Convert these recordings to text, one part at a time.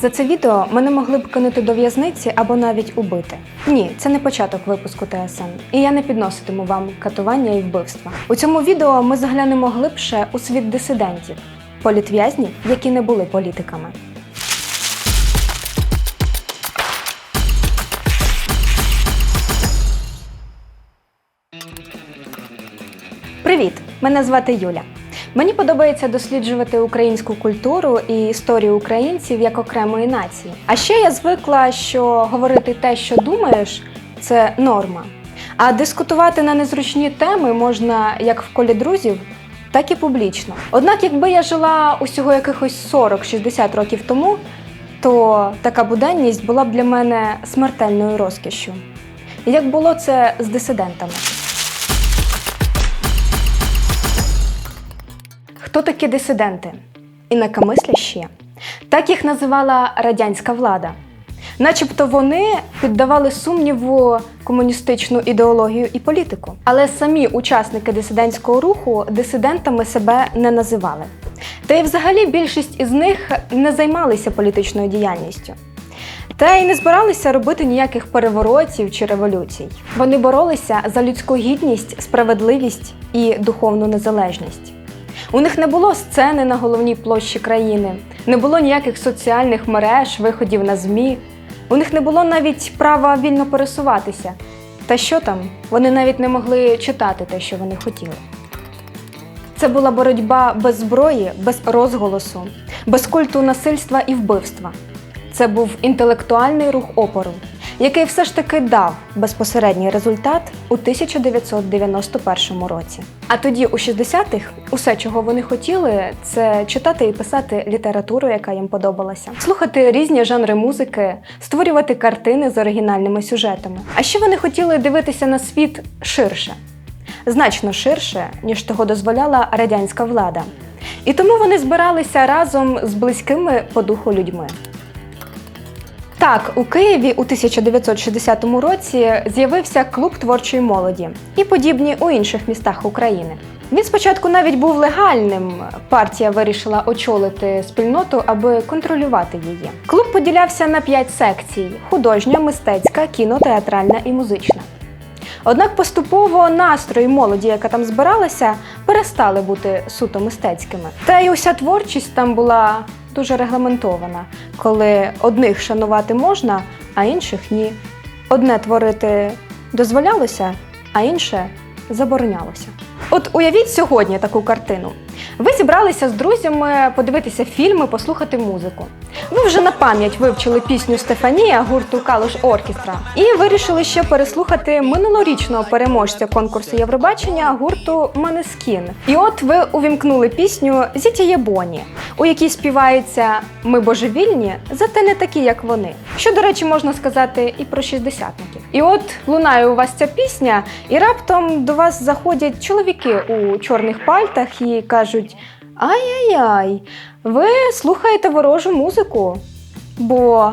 За це відео мене могли б кинути до в'язниці або навіть убити. Ні, це не початок випуску ТСН, і я не підноситиму вам катування і вбивства. У цьому відео ми заглянемо глибше у світ дисидентів, політв'язнів, які не були політиками. Привіт! Мене звати Юля. Мені подобається досліджувати українську культуру і історію українців як окремої нації. А ще я звикла, що говорити те, що думаєш, це норма. А дискутувати на незручні теми можна як в колі друзів, так і публічно. Однак, якби я жила усього якихось 40-60 років тому, то така буденність була б для мене смертельною розкішшю. Як було це з дисидентами. Хто такі дисиденти? Інакомислящі? Так їх називала радянська влада. Начебто вони піддавали сумніву комуністичну ідеологію і політику. Але самі учасники дисидентського руху дисидентами себе не називали. Та й взагалі більшість із них не займалися політичною діяльністю. Та й не збиралися робити ніяких переворотів чи революцій. Вони боролися за людську гідність, справедливість і духовну незалежність. У них не було сцени на головній площі країни, не було ніяких соціальних мереж, виходів на ЗМІ. У них не було навіть права вільно пересуватися. Та що там, вони навіть не могли читати те, що вони хотіли. Це була боротьба без зброї, без розголосу, без культу насильства і вбивства. Це був інтелектуальний рух опору, який все ж таки дав безпосередній результат у 1991 році. А тоді, у 60-х, усе, чого вони хотіли, це читати і писати літературу, яка їм подобалася, слухати різні жанри музики, створювати картини з оригінальними сюжетами. А ще вони хотіли дивитися на світ ширше, значно ширше, ніж того дозволяла радянська влада. І тому вони збиралися разом з близькими по духу людьми. Так, у Києві у 1960 році з'явився клуб творчої молоді і подібні у інших містах України. Він спочатку навіть був легальним. Партія вирішила очолити спільноту, аби контролювати її. Клуб поділявся на п'ять секцій: художня, мистецька, кіно, театральна і музична. Однак поступово настрої молоді, яка там збиралася, перестали бути суто мистецькими. Та й уся творчість там була дуже регламентована, коли одних шанувати можна, а інших ні. Одне творити дозволялося, а інше заборонялося. От уявіть сьогодні таку картину. Ви зібралися з друзями подивитися фільми, послухати музику. Ви вже на пам'ять вивчили пісню Стефанія гурту Калуш Оркестра і вирішили ще переслухати минулорічного переможця конкурсу Євробачення гурту Манескін. І от ви увімкнули пісню Зіті Єбоні, у якій співається Ми божевільні, зате не такі, як вони. Що, до речі, можна сказати і про шістдесятників. І от лунає у вас ця пісня, і раптом до вас заходять чоловіки у чорних пальтах і кажуть: Ай-яй-яй, ви слухаєте ворожу музику, бо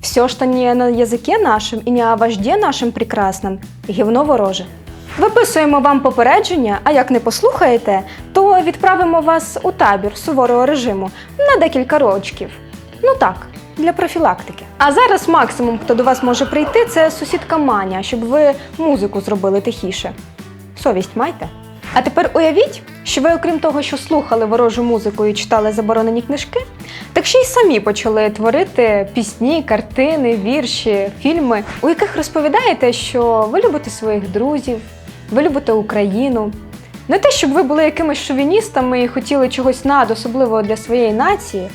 все, що не на язике нашим і не о вожді нашим прекрасним, гівно вороже. Виписуємо вам попередження, а як не послухаєте, то відправимо вас у табір суворого режиму на декілька рочків. Ну так, для профілактики. А зараз максимум, хто до вас може прийти, це сусідка Маня, щоб ви музику зробили тихіше. Совість майте. А тепер уявіть, що ви, окрім того, що слухали ворожу музику і читали заборонені книжки, так ще й самі почали творити пісні, картини, вірші, фільми, у яких розповідаєте, що ви любите своїх друзів, ви любите Україну. Не те, щоб ви були якимись шовіністами і хотіли чогось над особливого для своєї нації,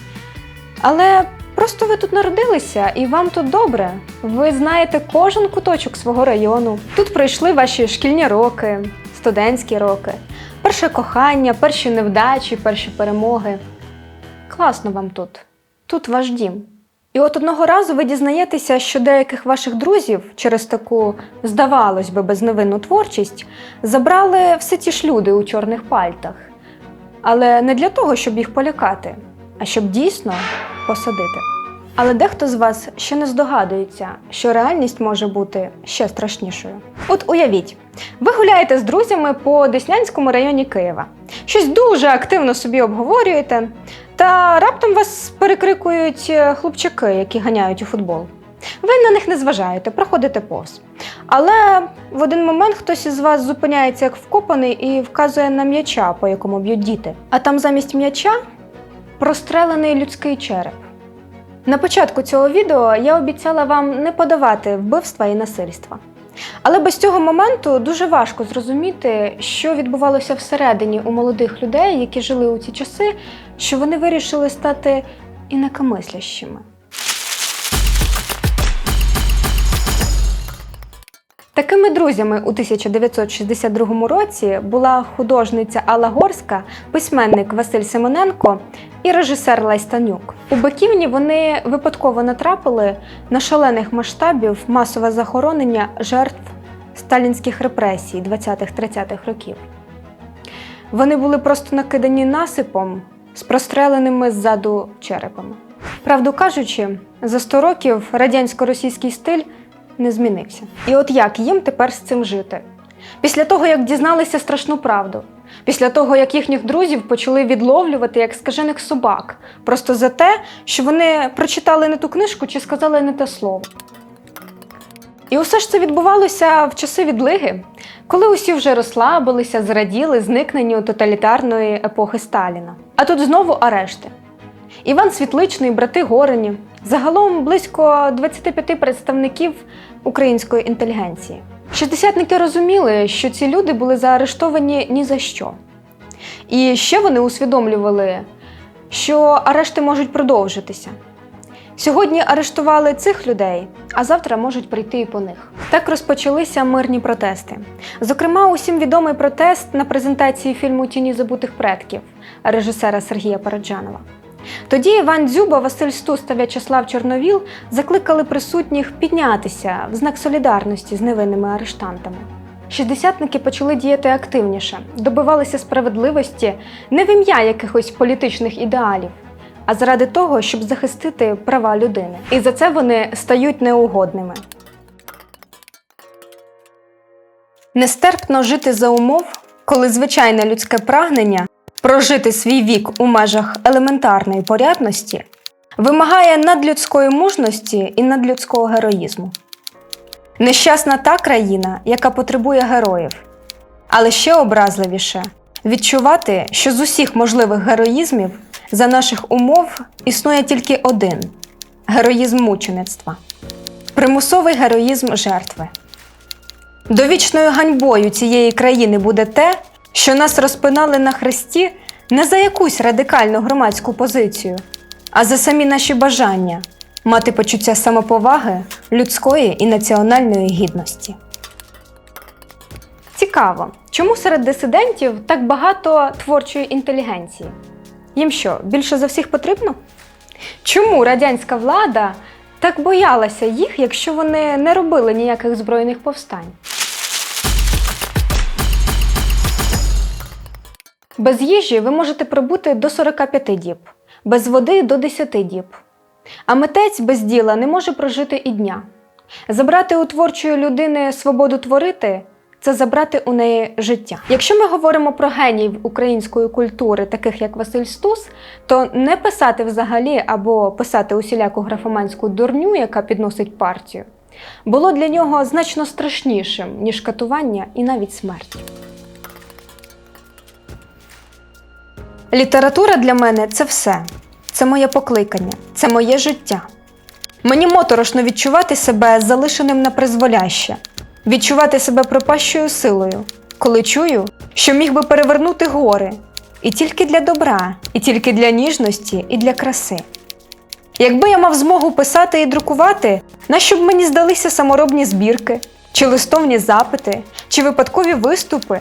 але просто ви тут народилися і вам тут добре. Ви знаєте кожен куточок свого району. Тут пройшли ваші шкільні роки, студентські роки, перше кохання, перші невдачі, перші перемоги. Класно вам тут. Тут ваш дім. І от одного разу ви дізнаєтеся, що деяких ваших друзів через таку, здавалось би, безневинну творчість забрали все ті ж люди у чорних пальтах. Але не для того, щоб їх полякати, а щоб дійсно посадити. Але дехто з вас ще не здогадується, що реальність може бути ще страшнішою. От уявіть, ви гуляєте з друзями по Деснянському районі Києва, щось дуже активно собі обговорюєте. Та раптом вас перекрикують е, хлопчаки, які ганяють у футбол. Ви на них не зважаєте, проходите повз. Але в один момент хтось із вас зупиняється як вкопаний і вказує на м'яча, по якому б'ють діти. А там замість м'яча прострелений людський череп. На початку цього відео я обіцяла вам не подавати вбивства і насильства. Але без цього моменту дуже важко зрозуміти, що відбувалося всередині у молодих людей, які жили у ці часи, що вони вирішили стати інакомислящими. Такими друзями у 1962 році була художниця Алла Горська, письменник Василь Симоненко і режисер Лесь Танюк. У Биківні вони випадково натрапили на шалених масштабів масове захоронення жертв сталінських репресій 20-30-х років. Вони були просто накидані насипом з простреленими ззаду черепами. Правду кажучи, за 100 років радянсько-російський стиль не змінився. І от як їм тепер з цим жити? Після того, як дізналися страшну правду, після того, як їхніх друзів почали відловлювати як скажених собак, просто за те, що вони прочитали не ту книжку чи сказали не те слово. І усе ж це відбувалося в часи відлиги, коли усі вже розслабилися, зраділи зникненню тоталітарної епохи Сталіна. А тут знову арешти. Іван Світличний, брати Горені, загалом близько 25 представників української інтелігенції. Шістдесятники розуміли, що ці люди були заарештовані ні за що. І ще вони усвідомлювали, що арешти можуть продовжитися. Сьогодні арештували цих людей, а завтра можуть прийти і по них. Так розпочалися мирні протести. Зокрема, усім відомий протест на презентації фільму Тіні забутих предків режисера Сергія Параджанова. Тоді Іван Дзюба, Василь Стус та В'ячеслав Чорновіл закликали присутніх піднятися в знак солідарності з невинними арештантами. Шістдесятники почали діяти активніше, добивалися справедливості не в ім'я якихось політичних ідеалів, а заради того, щоб захистити права людини. І за це вони стають неугодними. Нестерпно жити за умов, коли звичайне людське прагнення прожити свій вік у межах елементарної порядності вимагає надлюдської мужності і надлюдського героїзму. Нещасна та країна, яка потребує героїв, але ще образливіше відчувати, що з усіх можливих героїзмів за наших умов існує тільки один героїзм мучеництва, примусовий героїзм жертви. Довічною ганьбою цієї країни буде те, що нас розпинали на хресті не за якусь радикальну громадську позицію, а за самі наші бажання мати почуття самоповаги, людської і національної гідності. Цікаво, чому серед дисидентів так багато творчої інтелігенції? Їм що, більше за всіх потрібно? Чому радянська влада так боялася їх, якщо вони не робили ніяких збройних повстань? Без їжі ви можете пробути до 45 діб, без води до 10 діб. А митець без діла не може прожити і дня. Забрати у творчої людини свободу творити це забрати у неї життя. Якщо ми говоримо про геніїв української культури, таких як Василь Стус, то не писати взагалі або писати усіляку графоманську дурню, яка підносить партію, було для нього значно страшнішим, ніж катування і навіть смерть. Література для мене це все. Це моє покликання, це моє життя. Мені моторошно відчувати себе залишеним на призволяще, відчувати себе пропащою силою, коли чую, що міг би перевернути гори і тільки для добра, і тільки для ніжності, і для краси. Якби я мав змогу писати і друкувати, нащо б мені здалися саморобні збірки, чи листовні запити, чи випадкові виступи,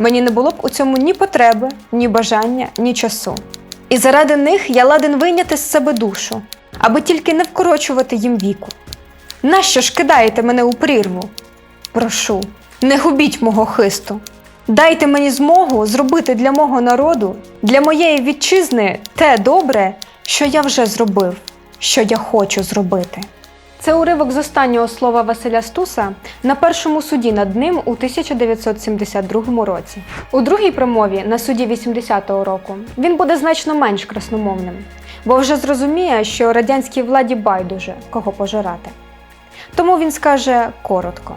Мені не було б у цьому ні потреби, ні бажання, ні часу. І заради них я ладен вийняти з себе душу, аби тільки не вкорочувати їм віку. Нащо ж кидаєте мене у прірву? Прошу, не губіть мого хисту. Дайте мені змогу зробити для мого народу, для моєї вітчизни те добре, що я вже зробив, що я хочу зробити. Це уривок з останнього слова Василя Стуса на першому суді над ним у 1972 році. У другій промові на суді 80-го року він буде значно менш красномовним, бо вже зрозуміє, що радянській владі байдуже кого пожирати. Тому він скаже коротко.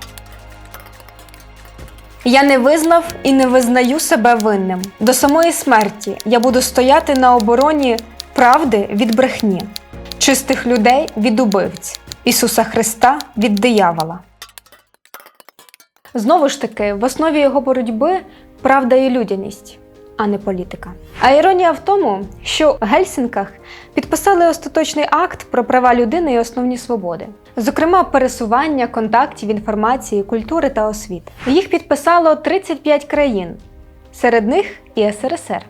Я не визнав і не визнаю себе винним. До самої смерті я буду стояти на обороні правди від брехні, чистих людей від убивць, Ісуса Христа від диявола. Знову ж таки, в основі його боротьби правда і людяність, а не політика. А іронія в тому, що в Гельсінках підписали остаточний акт про права людини і основні свободи, зокрема пересування контактів, інформації, культури та освіти. Їх підписало 35 країн, серед них і СРСР.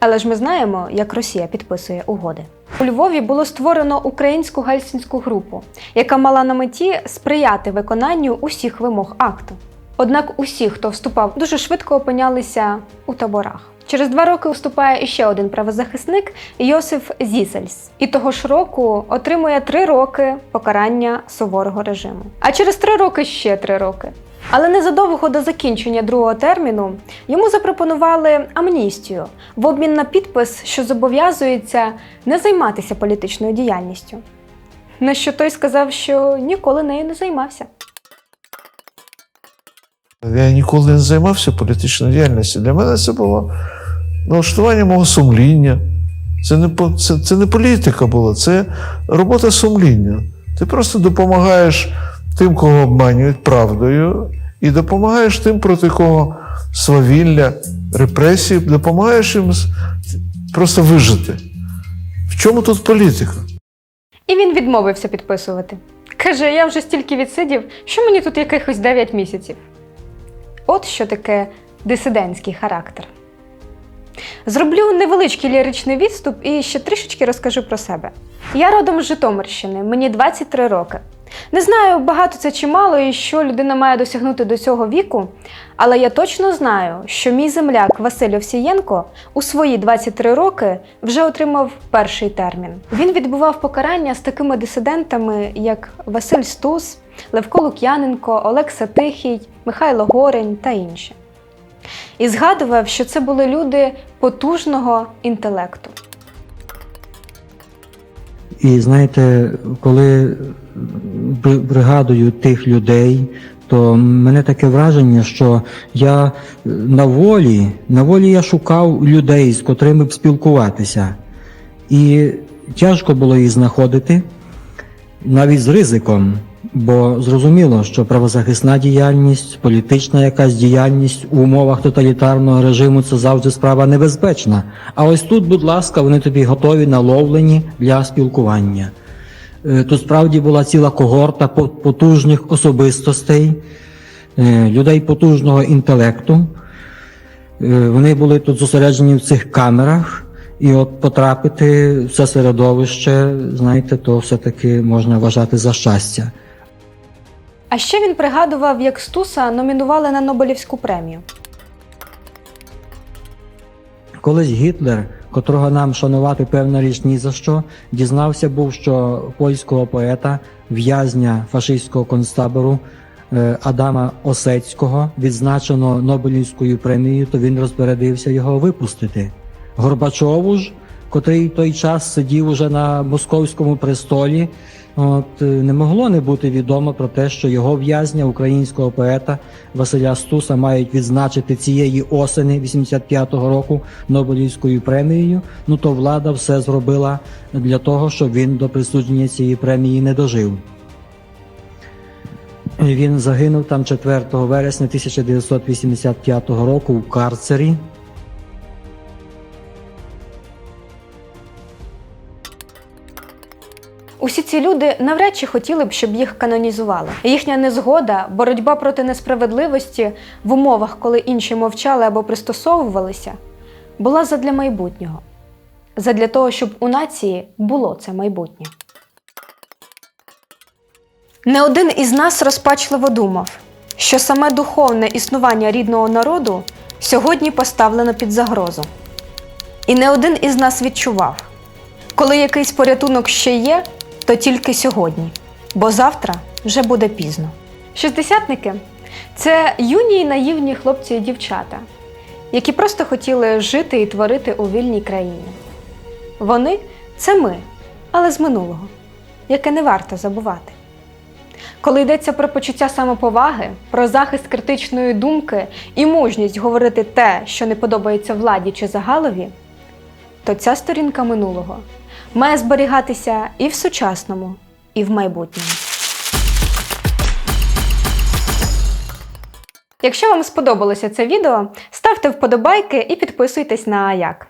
Але ж ми знаємо, як Росія підписує угоди. У Львові було створено українську гельсінську групу, яка мала на меті сприяти виконанню усіх вимог акту. Однак усі, хто вступав, дуже швидко опинялися у таборах. Через два роки вступає іще один правозахисник Йосиф Зісельс, і того ж року отримує три роки покарання суворого режиму. А через три роки ще три роки. Але незадовго до закінчення другого терміну йому запропонували амністію в обмін на підпис, що зобов'язується не займатися політичною діяльністю. На що той сказав, що ніколи нею не займався. Я ніколи не займався політичною діяльністю. Для мене це було налаштування мого сумління. Це не, це, це не політика була, це робота сумління. Ти просто допомагаєш тим, кого обманюють правдою, і допомагаєш тим, проти кого свавілля, репресії, допомагаєш їм просто вижити. В чому тут політика? І він відмовився підписувати. Каже: я вже стільки відсидів, що мені тут якихось 9 місяців. От що таке дисидентський характер. Зроблю невеличкий ліричний відступ і ще трішечки розкажу про себе. Я родом з Житомирщини, мені 23 роки. Не знаю, багато це чи мало і що людина має досягнути до цього віку, але я точно знаю, що мій земляк Василь Овсієнко у свої 23 роки вже отримав перший термін. Він відбував покарання з такими дисидентами, як Василь Стус, Левко Лук'яненко, Олекса Тихий, Михайло Горень та інші. І згадував, що це були люди потужного інтелекту. І знаєте, коли бри- пригадую тих людей, то мене таке враження, що я е, на волі, на волі я шукав людей, з котрими б спілкуватися. І тяжко було їх знаходити, навіть з ризиком, бо зрозуміло, що правозахисна діяльність, політична якась діяльність у умовах тоталітарного режиму це завжди справа небезпечна. А ось тут, будь ласка, вони тобі готові наловлені для спілкування. Е, Тут справді була ціла когорта потужних особистостей, е, людей потужного інтелекту. Е, Вони були тут зосереджені в цих камерах, і от потрапити в це середовище, знаєте, то все-таки можна вважати за щастя. А ще він пригадував, як Стуса номінували на Нобелівську премію. Колись Гітлер, котрого нам шанувати певна річ ні за що, дізнався був, що польського поета, в'язня фашистського концтабору е, Адама Осецького відзначено Нобелівською премією, то він розпорядився його випустити. Горбачову ж, котрий той час сидів уже на московському престолі, от, е, не могло не бути відомо про те, що його в'язня, українського поета Василя Стуса, мають відзначити цієї осени 85-го року Нобелівською премією. Ну то влада все зробила для того, щоб він до присудження цієї премії не дожив. Він загинув там 4 вересня 1985 року в карцері. Усі ці люди навряд чи хотіли б, щоб їх канонізували. Їхня незгода, боротьба проти несправедливості в умовах, коли інші мовчали або пристосовувалися, була задля майбутнього. Задля того, щоб у нації було це майбутнє. Не один із нас розпачливо думав, що саме духовне існування рідного народу сьогодні поставлено під загрозу. І не один із нас відчував, коли якийсь порятунок ще є, то тільки сьогодні. бо завтра вже буде пізно. Шістдесятники це юні й наївні хлопці і дівчата, які просто хотіли жити і творити у вільній країні. Вони це ми, але з минулого, яке не варто забувати. Коли йдеться про почуття самоповаги, про захист критичної думки і мужність говорити те, що не подобається владі чи загалові, то ця сторінка минулого має зберігатися і в сучасному, і в майбутньому. Якщо вам сподобалося це відео, ставте вподобайки і підписуйтесь на Аяк.